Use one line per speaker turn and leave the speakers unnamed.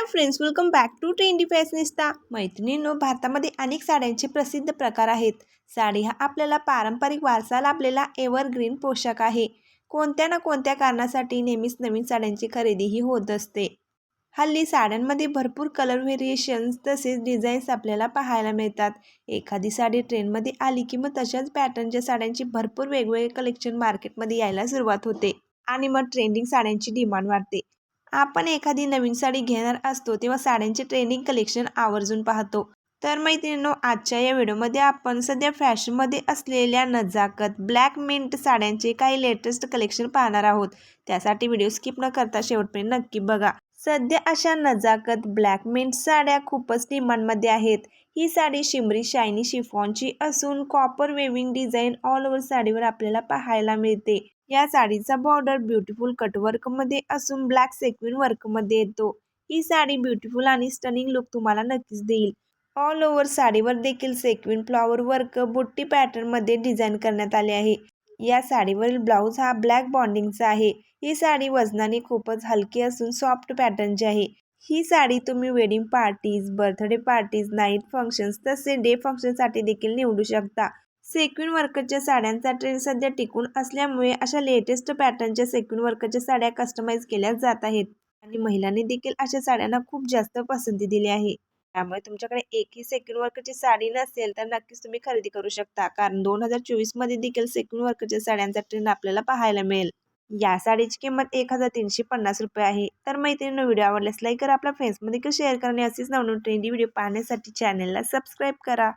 Hi friends welcome back to trendy fashionista मैत्रिणींनो भारतामध्ये अनेक साड्यांचे प्रसिद्ध प्रकार आहेत. साडी हा आपल्याला पारंपरिक वारसा लाभलेला एव्हरग्रीन पोशाख आहे. कोणत्या ना कोणत्या कारणासाठी नेहमीच नवीन साड्यांची खरेदीही होत असते. हल्ली साड्यांमध्ये भरपूर कलर व्हेरिएशन्स तसेच डिझाईन्स आपल्याला पाहायला मिळतात. एखादी साडी ट्रेंडमध्ये आली की मग तशाच पॅटर्नच्या साड्यांची भरपूर वेगवेगळे कलेक्शन मार्केटमध्ये यायला सुरुवात होते. आणि मग ट्रेंडिंग साड्यांची डिमांड वाढते. आपण एखादी नवीन साडी घेणार असतो तेव्हा साड्यांचे ट्रेंडिंग कलेक्शन आवर्जून पाहतो. तर मैत्रिणींनो आजच्या या व्हिडिओमध्ये आपण सध्या फॅशनमध्ये असलेल्या नजाकत ब्लॅक मिंट साड्यांचे काही लेटेस्ट कलेक्शन पाहणार आहोत. त्यासाठी व्हिडिओ स्किप न करता शेवटपर्यंत नक्की बघा. सध्या अशा नजाकत ब्लॅक मिंट साड्या खूपच डिमांडमध्ये आहेत. ही साडी शिमरी शायनी शिफॉनची असून copper weaving design all over साडीवर आपल्याला पाहायला मिळते. या साडीचा बॉर्डर ब्युटिफुल कटवर्कमध्ये असून ब्लॅक सेक्विन वर्कमध्ये येतो. ही साडी ब्युटिफुल आणि स्टनिंग लुक तुम्हाला नक्कीच देईल. ऑल ओव्हर साडीवर देखील सेक्विन फ्लॉवर वर्क बुट्टी पॅटर्नमध्ये डिझाईन करण्यात आले आहे. या साडीवरील ब्लाऊज हा ब्लॅक बॉन्डिंगचा आहे. ही साडी वजनाने खूपच हलकी असून सॉफ्ट पॅटर्नची आहे. ही साडी तुम्ही wedding parties birthday parties night functions तसे डे फंक्शनसाठी देखील निवडू शकता. सेक्विन वर्कच्या साड्यांचा ट्रेंड सध्या टिकून असल्यामुळे अशा लेटेस्ट पॅटर्नच्या सेक्विन वर्कच्या साड्या कस्टमाइज केल्या जात आहेत. आणि महिलांनी देखील अशा साड्यांना खूप जास्त पसंती दिली आहे. त्यामुळे तुमच्याकडे एकही सेक्विन वर्कची साडी नसेल तर नक्कीच तुम्ही खरेदी करू शकता. कारण दोन हजार चोवीसमध्ये देखील सेक्विन वर्कच्या साड्यांचा ट्रेंड आपल्याला पाहायला मिळेल. या साडीची किंमत एक हजार तीनशे पन्नास रुपये आहे. तर मैत्रिणी व्हिडिओ आवडल्यास लाईक करा. आपल्या फ्रेंड्समध्ये शेअर करा आणि असेच नवनवीन ट्रेंडी व्हिडिओ पाहण्यासाठी चॅनलला सबस्क्राईब करा.